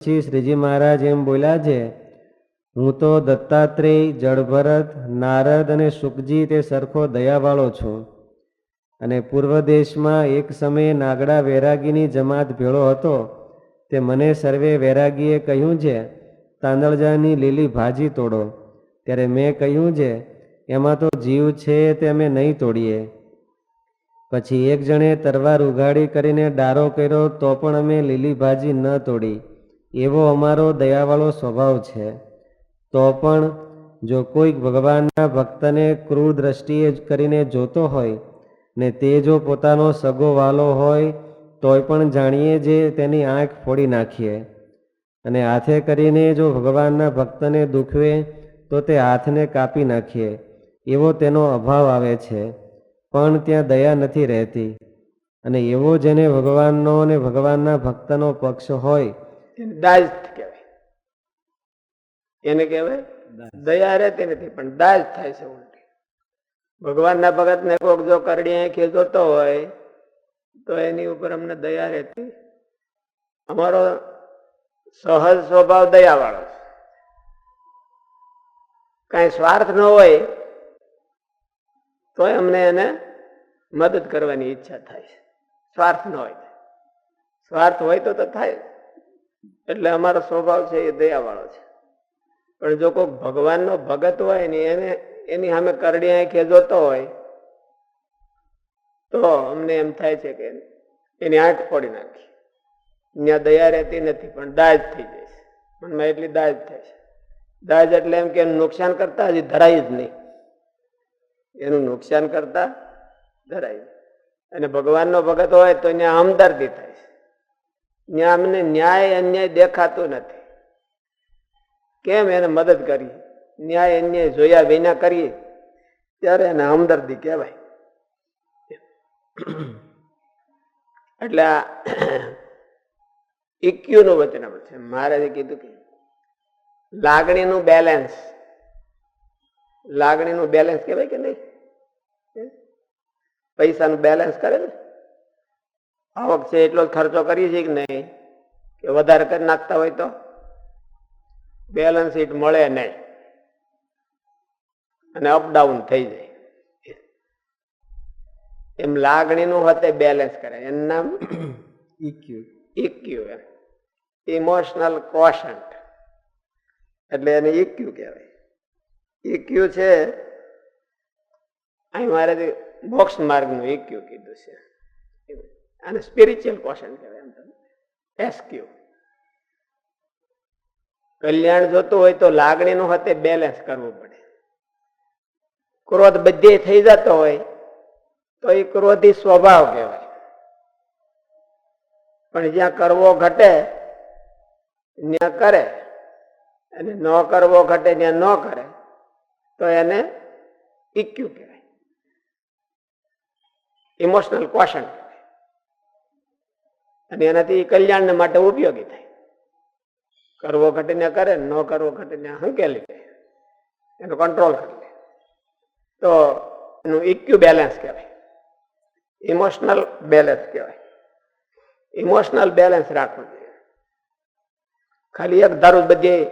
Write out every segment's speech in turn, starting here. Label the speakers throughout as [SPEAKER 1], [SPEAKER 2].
[SPEAKER 1] પછી શ્રીજી મહારાજ એમ બોલ્યા છે, હું તો દત્તાત્રેય જળભરત નારદ અને સુખજી તે સરખો દયાવાળો છું. અને પૂર્વ દેશમાં એક સમયે નાગડા વૈરાગીની જમાત ભેળો હતો. તે મને સર્વે વૈરાગીએ કહ્યું છે, તાંદળજાની લીલી ભાજી તોડો. ત્યારે મેં કહ્યું છે, એમાં તો જીવ છે તે અમે નહીં તોડીએ. પછી એક જણે તરવાર ઉઘાડી કરીને ડારો કર્યો તો પણ અમે લીલી ભાજી ન તોડી. એવો અમારો દયાવાળો સ્વભાવ છે. તો પણ જો કોઈક ભગવાનના ભક્તને ક્રૂર દ્રષ્ટિએ કરીને જોતો હોય ને તે જો પોતાનો સગો વાલો હોય, તોય પણ જાણીએ જે તેની આંખ ફોડી નાખીએ. અને હાથે કરીને જો ભગવાનના ભક્તને દુખવે, તો તે હાથને કાપી નાખીએ. એવો તેનો અભાવ આવે છે. પણ ત્યાં દયા નથી રહેતી. અને એવો જેને ભગવાનનો અને ભગવાનના ભક્તનો પક્ષ હોય
[SPEAKER 2] એને દાજ કહેવાય. એને કહેવાય દયા રહેતી નથી પણ દાજ થાય છે ઉલટી. ભગવાનના ભગતને કોક જો કરડી આંખે જોતો હોય તો એની ઉપર અમને દયા રહેતી. અમારો સહજ સ્વભાવ દયાવાળો છે. કઈ સ્વાર્થ ન હોય તોય અમને એને મદદ કરવાની ઈચ્છા થાય છે. સ્વાર્થ ન હોય. સ્વાર્થ હોય તો તો થાય. એટલે અમારો સ્વભાવ છે એ દયાવાળો છે. પણ જો કોઈ ભગવાનનો ભગત હોય ને એને, એની સામે કરડી આંખે જોતો હોય, તો અમને એમ થાય છે કે એની આંખ ફોડી નાખી. ત્યાં દયા રહેતી નથી, પણ દાજ થઈ જાય છે. મનમાં એટલી દાજ થાય છે. દાજ એટલે એમ કે નુકસાન કરતા હજી ધરાય જ નહીં. એનું નુકસાન કરતા ધરાય. અને ભગવાનનો ભગત હોય તો એને હમદર્દી થાય છે. ત્યાં અમને ન્યાય અન્યાય દેખાતો નથી. કેમ એને મદદ કરી? ન્યાય અન્યાય જોયા વિના કરીએ, ત્યારે એને હમદર્દી કહેવાય. એટલે આ ઇક્યુ નું વચન છે. મહારાજે કીધું કે લાગણીનું બેલેન્સ લાગણીનું બેલેન્સ કહેવાય કે નહીં? પૈસાનું બેલેન્સ કરે ને? આવક છે એટલો જ ખર્ચો કરીએ છીએ કે નહીં? કે વધારે કરી નાખતા હોય તો? બેલેન્સ શીટ મળે નહીં અને અપડાઉન થઈ જાય. એમ લાગણીનું હતે બેલેન્સ કરે. એનું નામ
[SPEAKER 1] ઇક્યુ
[SPEAKER 2] ઇક્યુ એમ. ઇમોશનલ કોશન્ટ એટલે એને ઇક્યુ કહેવાય. ઇક્યુ છે અહીં મારે મોક્ષ માર્ગનું ઇક્યુ કીધું છે. અને સ્પિરિચ્યુઅલ કોશન કહેવાય એમ તમે એસક્યુ કલ્યાણ જોતું હોય તો લાગણીનું હતે બેલેન્સ કરવું પડે. ક્રોધ બધે થઈ જતો હોય તો એ ક્રોધી સ્વભાવ કહેવાય. પણ જ્યાં કરવો ઘટે, ત્યાં કરે. અને ન કરવો ઘટે, ત્યાં ન કરે, તો એને ઇક્યુ કહેવાય. ઇમોશનલ કહેવાય અને એનાથી કલ્યાણ માટે ઉપયોગી થાય. કરવો ઘટીને કરે, ન કરવો ઘટીને હંકેલી લે? એનો કંટ્રોલ કરી લે. તો એનું ઇક્યુ બેલેન્સ કહેવાય. ઇમોશનલ બેલેન્સ કહેવાય. ઇમોશનલ બેલેન્સ રાખવું જોઈએ. ખાલી એક ધારું બધે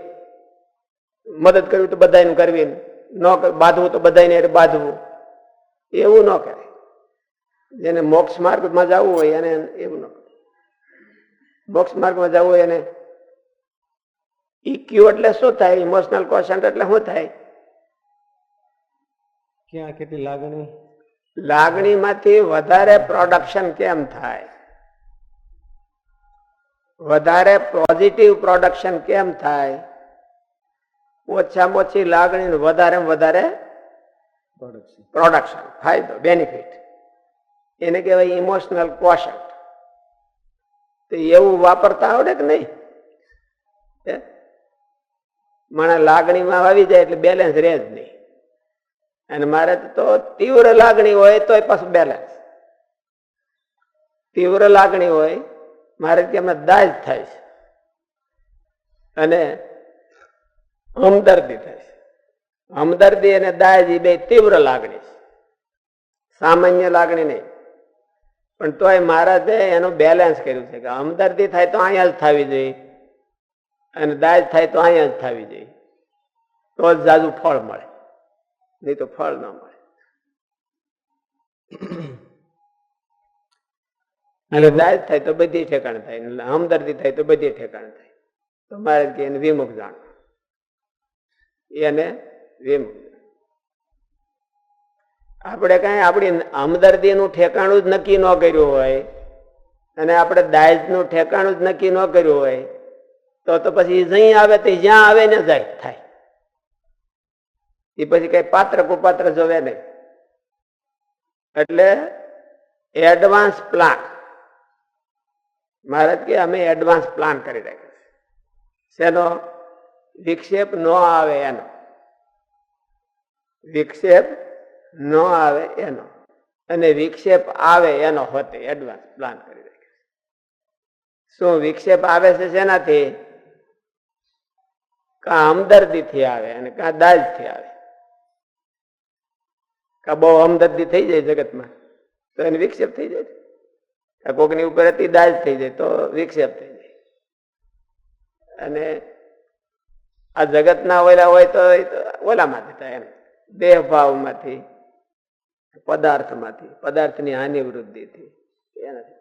[SPEAKER 2] મદદ કરવી તો બધાને કરવી ન બાંધવું તો બધાને બાંધવું. એવું ન કરે જેને મોક્ષ માર્ગમાં જવું હોય એને એવું ન કરે મોક્ષ માર્ગમાં જવું હોય એને. ક્યુ એટલે શું થાય? ઇમોશનલ કોશન્ટ એટલે શું થાય?
[SPEAKER 1] ક્યાં કેટલી લાગણી?
[SPEAKER 2] લાગણીમાંથી વધારે પ્રોડક્શન કેમ થાય? વધારે પોઝિટિવ પ્રોડક્શન કેમ થાય? ઓછામાં ઓછી લાગણી વધારે વધારે
[SPEAKER 1] પ્રોડક્શન
[SPEAKER 2] ફાયદો બેનિફિટ એને કહેવાય ઇમોશનલ કોશન્ટ તો એવું વાપરતા આવડે કે નહીં? મને લાગણીમાં આવી જાય એટલે બેલેન્સ રહે જ નહીં. અને મારે તો તીવ્ર લાગણી હોય તોય પાછું બેલેન્સ તીવ્ર લાગણી હોય, મારે એમાં દાજ થાય છે. અને હમદર્દી થાય છે. હમદર્દી અને દાજ એ બે તીવ્ર લાગણી છે. સામાન્ય લાગણી નહીં. પણ તોય મહારાજે એનું બેલેન્સ કર્યું છે કે હમદર્દી થાય તો અહીંયા જ થવી જોઈએ. અને દાજ થાય તો અહીંયા જ થવી જોઈએ. તો જ જાજુ ફળ મળે. નહીં તો ફળ ન મળે. અને દાજ થાય તો બધી ઠેકાણ થાય. હમદર્દી થાય તો બધી ઠેકાણ થાય. તો મારે કે એને વિમુખ જાણ એને વિમુખ. આપણે કઈ આપણી હમદર્દીનું ઠેકાણું જ નક્કી ન કર્યું હોય અને આપણે દાજનું ઠેકાણું જ નક્કી ન કર્યું હોય, તો તો પછી જઈ આવે તે જ્યાં આવે ને જાય, થાય. એ પછી કઈ પાત્ર કુપાત્ર જોવે નહીં. એટલે એડવાન્સ પ્લાન મહારાજ કે અમે એડવાન્સ પ્લાન કરી રાખ્યો શેનો? વિક્ષેપ ન આવે એનો. વિક્ષેપ ન આવે એનો. અને વિક્ષેપ આવે એનો હોતે એડવાન્સ પ્લાન કરી રાખ્યો શું વિક્ષેપ આવે છે શેનાથી? કા હમદર્દીથી આવે અને કા દાજથી આવે? કા બહુ હમદર્દી થઈ જાય જગતમાં? તો એને વિક્ષેપ થઈ જાય આ કોકની ઉપર હતી દાજ થઈ જાય તો વિક્ષેપ થઈ જાય. અને આ જગતના ઓલા હોય તો ઓલામાંથી થાય એમ. દેહ ભાવમાંથી પદાર્થમાંથી, પદાર્થની હાનિ વૃદ્ધિથી એનાથી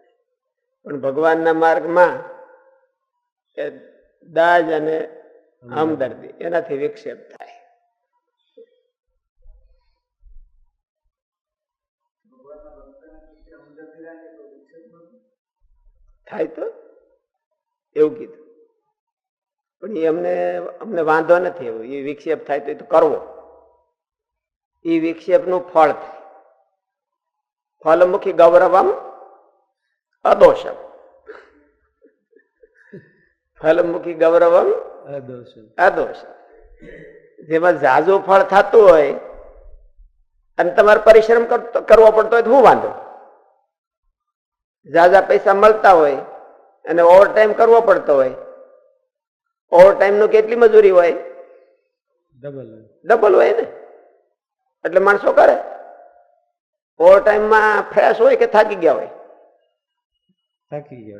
[SPEAKER 2] પણ ભગવાનના માર્ગમાં એ દાજ અને હમદર્દી, એનાથી વિક્ષેપ થાય. થાય તો એવું કીધું. પણ એ અમને અમને વાંધો નથી એવું. એ વિક્ષેપ થાય તો એ તો કરવો. એ વિક્ષેપનું ફળ થાય. ફલમુખી ગૌરવમ અદોષમ ફલમુખી ગૌરવમ અદોષમ જેમાં ઝાઝો ફળ થતું હોય અને તમારે પરિશ્રમ કરવો પડતો હોય તો હું વાંધો ઝાઝા પૈસા મળતા હોય અને ઓવર ટાઈમ કરવો પડતો હોય ઓવર ટાઈમનું કેટલી મજૂરી હોય
[SPEAKER 1] ડબલ
[SPEAKER 2] ડબલ હોય ને એટલે માણસો કરે ઓવર ટાઈમમાં ફ્રેશ હોય કે થાકી ગયા હોય?
[SPEAKER 1] થાકી ગયો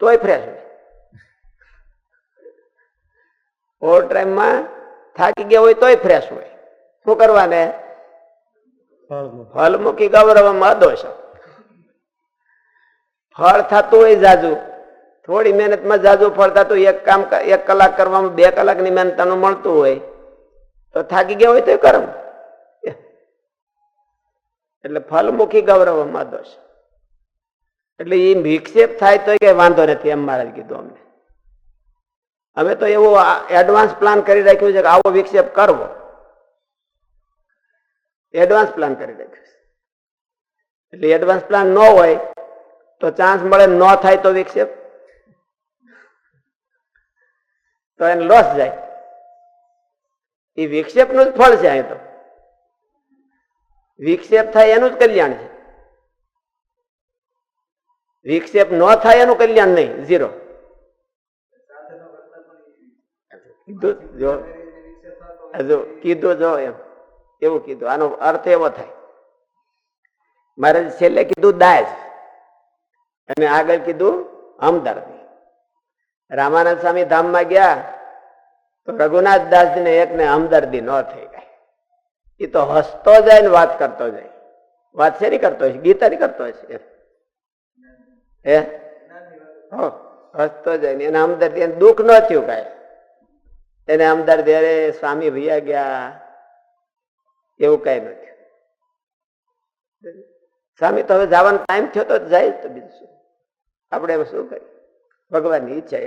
[SPEAKER 2] તોય ફ્રેશ હોય. ઓવર ટાઈમમાં થાકી ગયા હોય તોય ફ્રેશ હોય. શું કરવાને? ફલમુખી ગૌરવમાં અદોષ ફળ થતું હોય જાજુ. થોડી મહેનતમાં જાજુ ફળ થતું હોય, એક કામ એક કલાક કરવામાં બે કલાકની મહેનત મળતું હોય. તો થાકી ગયા હોય તો કરમ એટલે ફલમુખી ગૌરવમાં દોષ. એટલે એ વિક્ષેપ થાય તો કઈ વાંધો નથી, એમ મારે કીધું અમને. અમે તો એવો એડવાન્સ પ્લાન કરી રાખ્યું છે કે આવો વિક્ષેપ કરવો. એડવાન્સ પ્લાન કરી રાખ્યું એટલે એડવાન્સ પ્લાન ન હોય તો ચાન્સ મળે ન થાય તો વિક્ષેપ. તો એને લોસ જાય. એ વિક્ષેપનું જ ફળ છે અહીં તો. વિક્ષેપ થાય એનું જ કલ્યાણ છે. વિક્ષેપ ન થાય એનું કલ્યાણ નહીં, ઝીરો. કીધું જો કીધું જો એમ, એવું કીધું, આનો અર્થ એવો થાય. મારે છેલ્લે કીધું દાજ અને આગળ કીધું હમદર્દી. રામાનંદ સ્વામી ધામમાં ગયા, તો રઘુનાથ દાસજીને એકને હમદર્દી ન થઈ ગઈ. એ તો હસતો જાય ને વાત કરતો જાય વાત શેની કરતો હશે ગીતાની કરતો હશે હે? હસતો જાય ને. એના હમદર્દી એને દુઃખ ન થયું કાંઈ. એને હમદર્દી અરે સ્વામી ભૈયા ગયા. એવું કઈ નથી સ્વામી, તો હવે જવાનો ટાઈમ થયો તો જાય તો બીજું શું? આપણે એમ શું કરીએ? ભગવાનની ઈચ્છા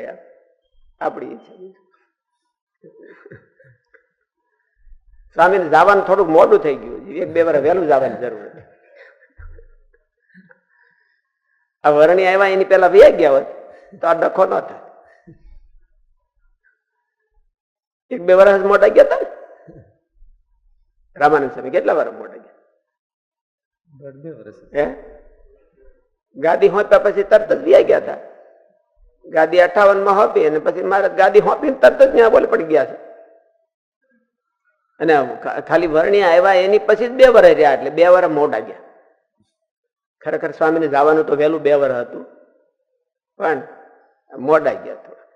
[SPEAKER 2] આપણી. ઈચ્છા. સ્વામીને જવાનું થોડુંક મોડું થઈ ગયું. એક બે વાર વહેલું જવાની જરૂર હતી. આ વરણી આવ્યા એની પેલા વે ગયા હોત તો આ ડખો ન થાય એક બે વર્ષ મોટા ગયા હતા રામાનંદ સ્વામી કેટલા વાર મોટા ગયા?
[SPEAKER 1] વર્ષ
[SPEAKER 2] ગાદી હોપ્યા પછી તરત જ વ્યાઈ ગયા હતા ગાદી અઠાવનમાં હોપી અને પછી મારે ગાદી હોપીને તરત જ ત્યાં બોલ પડી ગયા છે. અને ખાલી વર્ણિ આવ્યા, એની પછી બે વર રહ્યા એટલે બે વર મોડા ગયા. ખરેખર સ્વામીને જવાનું તો વહેલું બે વર હતું, પણ મોડા ગયા થોડા.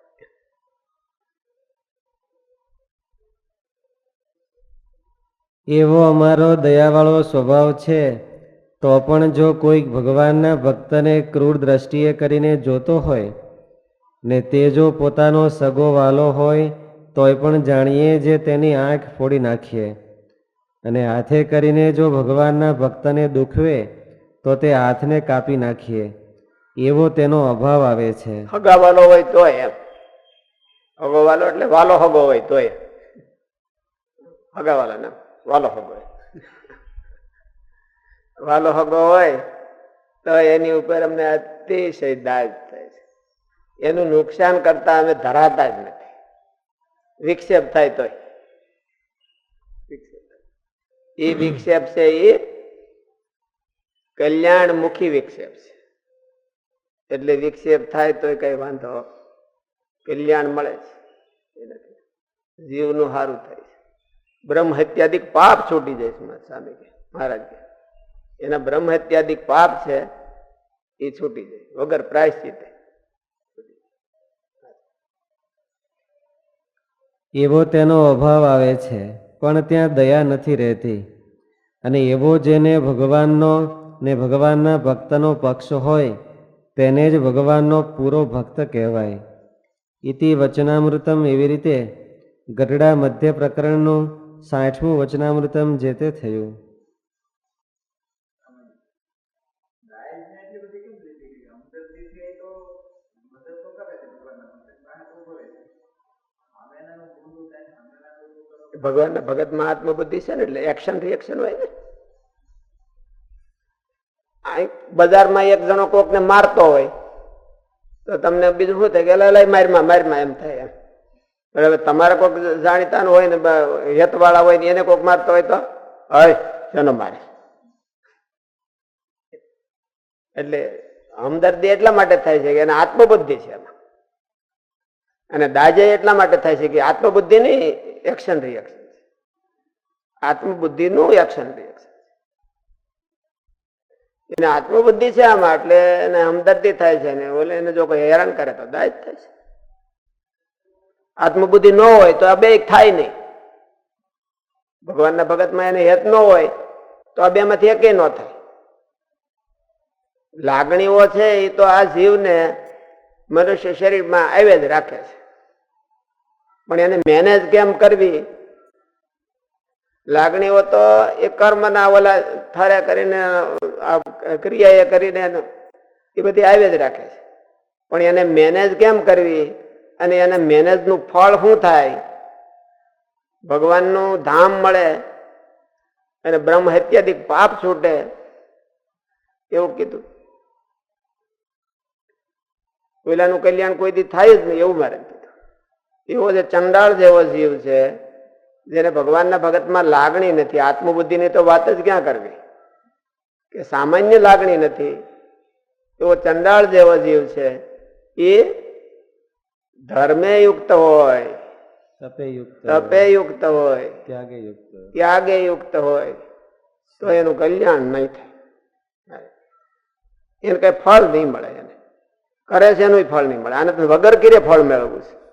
[SPEAKER 1] એવો અમારો દયાવાળો સ્વભાવ છે, તો પણ જો કોઈ ભગવાનના ભક્તને ક્રૂર દ્રષ્ટિએ કરીને જોતો હોય, ને તે જો પોતાનો સગો વાલો હોય તોય પણ જાણીએ જે તેની આંખ ફોડી નાખીએ. અને હાથે કરીને જો ભગવાનના ભક્તને દુખવે, તો તે હાથને કાપી નાખીએ. એવો તેનો અભાવ આવે છે.
[SPEAKER 2] હગાવાલો હોય તોય એમ. હગો વાલો એટલે વાલો હગો હોય તોય. હગાવાલો ને વાલો હગો હોય. વાલો હગો હોય, તો એની ઉપર અમને અતિશય દાજ થાય છે. એનું નુકસાન કરતા અમે ધરાતા જ નથી. વિક્ષેપ થાય તોય. એ વિક્ષેપ છે એ કલ્યાણમુખી વિક્ષેપ છે. એટલે વિક્ષેપ થાય તોય કઈ વાંધો કલ્યાણ મળે છે. જીવનું સારું થાય છે. બ્રહ્મ હત્યાદિક પાપ છૂટી જાય છે સ્વામી કે મહારાજ. કે એના બ્રહ્મ હત્યાદિક પાપ છે એ છૂટી જાય. વગર પ્રાયશ્ચિત.
[SPEAKER 1] એવો તેનો અભાવ આવે છે, પણ ત્યાં દયા નથી રહેતી. અને એવો જેને ભગવાનનો ને ભગવાનના ભક્તનો પક્ષ હોય, તેને જ ભગવાનનો પૂરો ભક્ત કહેવાય. ઇતિ વચનામૃતમ એવી રીતે ગઢડા મધ્ય પ્રકરણનું સાઠમું વચનામૃતમ જે તે થયું.
[SPEAKER 2] ભગવાનના ભગતમાં આત્મબુદ્ધિ છે ને એટલે એક્શન રિએક્શન હોય ને. બજારમાં એક જણો કોકને મારતો હોય, તો તમને બીજું શું થાય કે લઈ મારમાં મારમાં એમ થાય એમ. હવે તમારે કોઈક જાણીતાનું હોય ને હેતવાળા હોય ને, એને કોક મારતો હોય તો, હય, શેનો મારે? એટલે હમદર્દી એટલા માટે થાય છે કે એને આત્મબુદ્ધિ છે અને દાજે એટલા માટે થાય છે કે આત્મબુદ્ધિ નહીં એક્શન રિએક્શન આત્મબુદ્ધિનું એક્શન રિએક્શન એને આત્મબુદ્ધિ છે આમાં, એટલે એને હમદર્દી થાય છે ને, ઓલે એને જો કોઈ હેરાન કરે તો દાજ થાય છે. આત્મબુદ્ધિ ન હોય તો આ બે થાય નહીં. ભગવાનના ભગતમાં એને હેત ન હોય તો આ બે માંથી એકે ન થાય. લાગણીઓ છે એ તો આ જીવને મનુષ્ય શરીરમાં આવે જ રાખે છે. પણ એને મેનેજ કેમ કરવી? લાગણીઓ તો એ કર્મના ઓલા થારે કરીને ક્રિયા એ કરીને એ બધી આવી જ રાખે છે. પણ એને મેનેજ કેમ કરવી? અને એને મેનેજનું ફળ શું થાય? ભગવાનનું ધામ મળે, અને બ્રહ્મ હત્યાદિક પાપ છૂટે, એવું કીધું. પેલાનું કલ્યાણ કોઈ દી થાય જ નહીં, એવું મારે. એવો જે ચંડાળ જેવો જીવ છે જેને ભગવાનના ભગતમાં લાગણી નથી. આત્મબુદ્ધિની તો વાત જ ક્યાં કરવી? કે સામાન્ય લાગણી નથી. એવો ચંડાળ જેવો જીવ છે એ ધર્મે યુક્ત હોય.
[SPEAKER 1] તપે યુક્ત
[SPEAKER 2] હોય.
[SPEAKER 1] ત્યાગે યુક્ત
[SPEAKER 2] હોય. તો એનું કલ્યાણ નહીં થાય. એને કઈ ફળ નહીં મળે એને. કરે છે એનું ફળ નહીં મળે. આને વગર કીરે ફળ મેળવવું છે.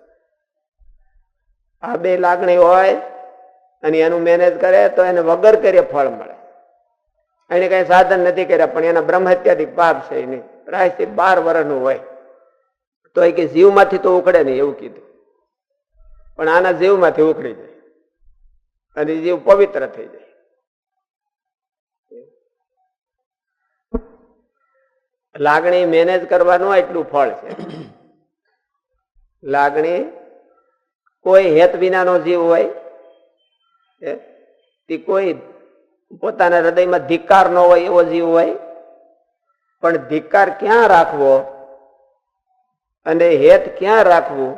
[SPEAKER 2] આ બે લાગણી હોય અને એનું મેનેજ કરે તો એને વગર કરીએ ફળ મળે. એને કઈ સાધન નથી કર્યા, પણ એના બ્રહ્મ હત્યાથી પાપ છે એની. પ્રાયશ્ચિત બાર વર્ષનું હોય. તો એ કે જીવમાંથી તો ઉખડે નહીં એવું કીધું. પણ આના જીવમાંથી ઉખડી જાય. અને જીવ પવિત્ર થઈ જાય. લાગણી મેનેજ કરવાનું એટલું ફળ છે. લાગણી કોઈ હેત વિનાનો જીવ હોય તે કોઈ પોતાના હૃદયમાં ધિક્કાર ન હોય એવો જીવ હોય, પણ ધિક્કાર ક્યાં રાખવો અને હેત ક્યાં રાખવું?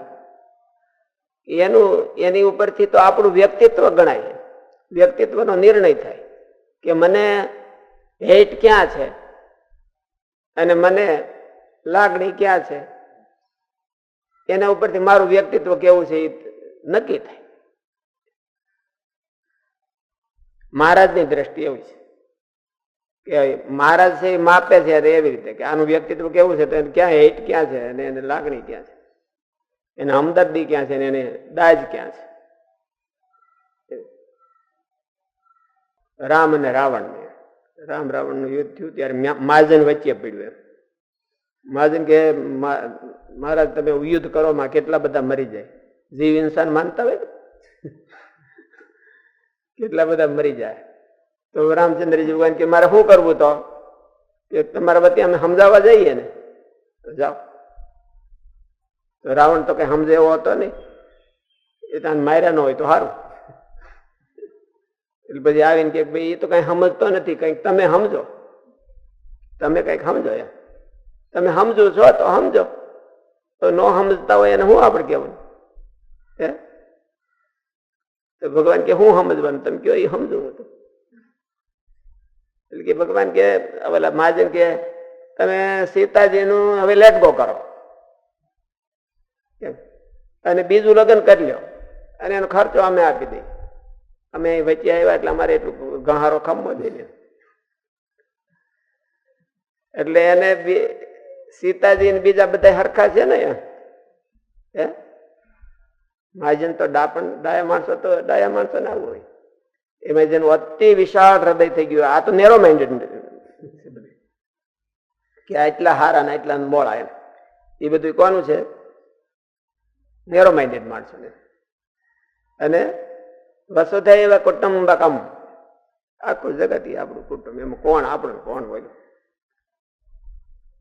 [SPEAKER 2] એનું, એની ઉપરથી તો આપણું વ્યક્તિત્વ ગણાય વ્યક્તિત્વનો નિર્ણય થાય કે મને હેટ ક્યાં છે અને મને લાગણી ક્યાં છે? એના ઉપરથી મારું વ્યક્તિત્વ કેવું છે એ નક્કી થાય. મહારાજની દ્રષ્ટિ એવી છે કે મહારાજ છે એ માપે છે એવી રીતે કે આનું વ્યક્તિત્વ કેવું છે તો એને ક્યાં હેટ ક્યાં છે અને એને લાગણી ક્યાં છે? એને હમદર્દી ક્યાં છે અને એને દાજ ક્યાં છે? રામ અને રાવણ રામ રાવણનું યુદ્ધ થયું ત્યારે મહાજન વચ્ચે પડ્યું એમ. મહાજન કે મહારાજ, તમે યુદ્ધ કરો, માં કેટલા બધા મરી જાય? જીવ ઇન્સાન માનતા હોય કેટલા બધા મરી જાય. તો રામચંદ્રજી ભગવાન કે, મારે શું કરવું તો? કે, તમારા વતી અમે સમજાવવા જઈએ ને. જાઓ. તો રાવણ તો કઈ સમજે એવો હતો નહીં. એ તને માર્યા ન હોય તો સારું એટલે પછી આવીને કે, ભાઈ એ તો કઈ સમજતો નથી, કંઈક તમે સમજો. તમે કંઈક સમજો એમ. તમે સમજો છો તો સમજો. તો ન સમજતા હોય એને હું આપણે કહેવાનું? હે? તો ભગવાન કે, હું સમજવાનું તમે કયો? એ સમજવું હતું. એટલે કે ભગવાન કે ઓલા મહાજન કે, તમે સીતાજીનું હવે લેટ ગો કરો? અને બીજું લગ્ન કરી લો અને એનો ખર્ચો અમે આપી દઈએ. અમે વચ્ચે આવ્યા એટલે અમારે એટલું ગહારો ખમવો જોઈએ એટલે એને સીતાજી બીજા બધા હરખા છે ને. હે? મહાજન તો ડાપણ ડાયા માણસો તો ડાયા માણસો ના હોય. એમાં જેનું અતિ વિશાળ હૃદય થઈ ગયું, આ તો નેરો માઇન્ડેડ કે આટલા હારા ને આટલા મોળા એમ. એ બધું કોનું છે? નેરો માઇન્ડેડ માણસો ને અને થાય એવા કુટુંબકમ. આખું જગત આપણું કુટુંબ. એમાં કોણ આપણું કોણ હોય?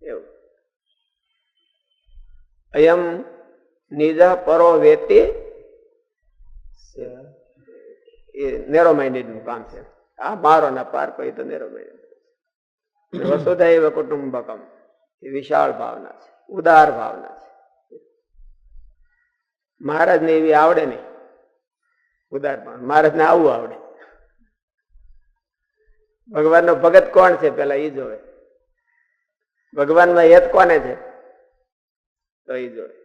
[SPEAKER 2] એવું. અયમ નિજ પરો વેતી એ નેરો માઇન્ડેડનું કામ છે. આ મારો ના પાર કોઈ તો નેરો માઇન્ડેડ વસુધૈવ કુટુંબકમ, એ વિશાળ ભાવના છે, ઉદાર ભાવના છે. મહારાજને એવી આવડે નહીં. ઉદાર ભાવના મહારાજ ને આવું આવડે. ભગવાનનો ભગત કોણ છે પેલા એ જોવે. ભગવાનમાં યત કોને છે? તો એ જોવે.